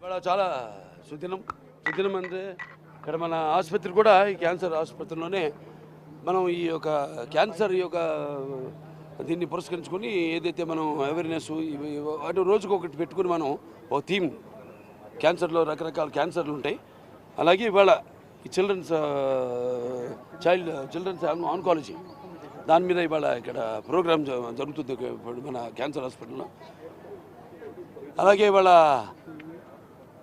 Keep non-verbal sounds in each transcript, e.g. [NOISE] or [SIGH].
ఇవాళ చాలా సుదినం సుదినం అంటే ఇక్కడ మన ఆసుపత్రి కూడా ఈ క్యాన్సర్ ఆసుపత్రిలోనే మనం ఈ యొక్క క్యాన్సర్ ఈ యొక్క దీన్ని పురస్కరించుకొని ఏదైతే మనం అవేర్నెస్ అటు రోజుకు ఒకటి పెట్టుకుని మనం ఒక థీమ్ క్యాన్సర్లో రకరకాల క్యాన్సర్లు ఉంటాయి. అలాగే ఇవాళ ఈ చిల్డ్రన్స్ చైల్డ్ చిల్డ్రన్స్ ఆన్కాలజీ దాని మీద ఇవాళ ఇక్కడ ప్రోగ్రామ్ జరుగుతుంది మన క్యాన్సర్ హాస్పిటల్లో. అలాగే ఇవాళ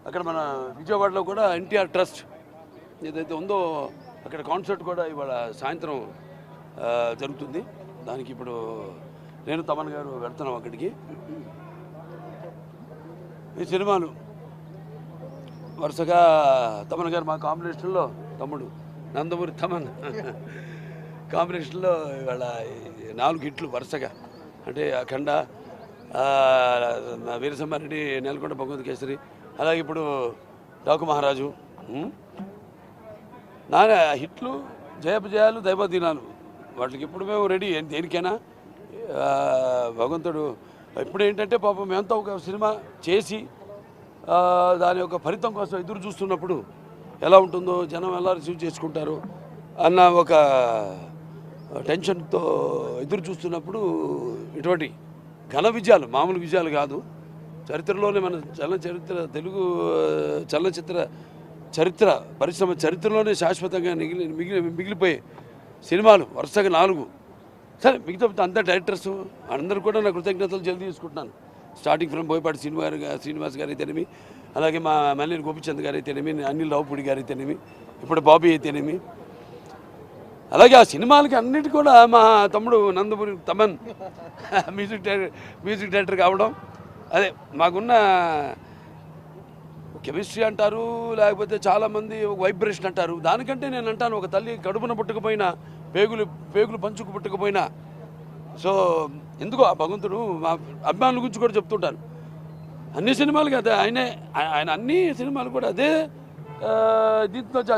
అక్కడ మన విజయవాడలో కూడా ఎన్టీఆర్ ట్రస్ట్ ఏదైతే ఉందో అక్కడ కాన్సర్ట్ కూడా ఇవాళ సాయంత్రం జరుగుతుంది. దానికి ఇప్పుడు నేను తమన్ గారు వెళ్తున్నాం అక్కడికి. ఈ సినిమాలు వరుసగా తమన్ గారు మా కాంబినేషన్లో తమ్ముడు నందమూరి తమన్ [LAUGHS] కాంబినేషన్లో ఇవాళ నాలుగు హిట్లు వరుసగా. అంటే అఖండ నా వీరసింహారెడ్డి నెలకొండ భగవంత్ కేసరి అలాగే ఇప్పుడు డాకు మహారాజు ఉం? హిట్లు జయపజయాలు దైవదినాలు వాటికి ఇప్పుడు మేము రెడీ. దేనికైనా భగవంతుడు ఇప్పుడు ఏంటంటే పాపం మేమంతా ఒక సినిమా చేసి దాని యొక్క ఫలితం కోసం ఎదురు చూస్తున్నప్పుడు ఎలా ఉంటుందో జనం ఎలా రిసీవ్ చేసుకుంటారు అన్న ఒక టెన్షన్తో ఎదురు చూస్తున్నప్పుడు ఇటువంటి ఘన విజయాలు మామూలు విజయాలు కాదు. చరిత్రలోనే మన చలనచరిత్ర తెలుగు చలనచిత్ర చరిత్ర పరిశ్రమ చరిత్రలోనే శాశ్వతంగా మిగిలి మిగిలి మిగిలిపోయే సినిమాలు వరుసగా నాలుగు. సరే మిగతా అంతా డైరెక్టర్స్ అందరూ కూడా నా కృతజ్ఞతలు జల్దీ తీసుకుంటున్నాను. స్టార్టింగ్ ఫ్రమ్ బోయపాటి శ్రీనివాస్ గారు శ్రీనివాస్ గారు అయితేనేమి అలాగే మా మల్లేని గోపిచంద్ గారు అయితేనేమి అనిల్ రావుపూడి గారు అయితేనేమి ఇప్పుడు బాబీ అయితేనేమి. అలాగే ఆ సినిమాలకి అన్నిటి కూడా మా తమ్ముడు Nandamuri Thaman [LAUGHS] music director music director కావడం అదే మాకున్న కెమిస్ట్రీ అంటారు లేకపోతే చాలామంది వైబ్రేషన్ అంటారు. దానికంటే నేను అంటాను ఒక తల్లి కడుపున పుట్టకపోయినా పేగులు పేగులు పంచుకు పుట్టకపోయినా. సో ఎందుకో ఆ భగవంతుడు మా అభిమానుల గురించి కూడా చెప్తుంటాను అన్ని సినిమాలు కదా ఆయనే ఆయన అన్ని సినిమాలు కూడా అదే దీంతో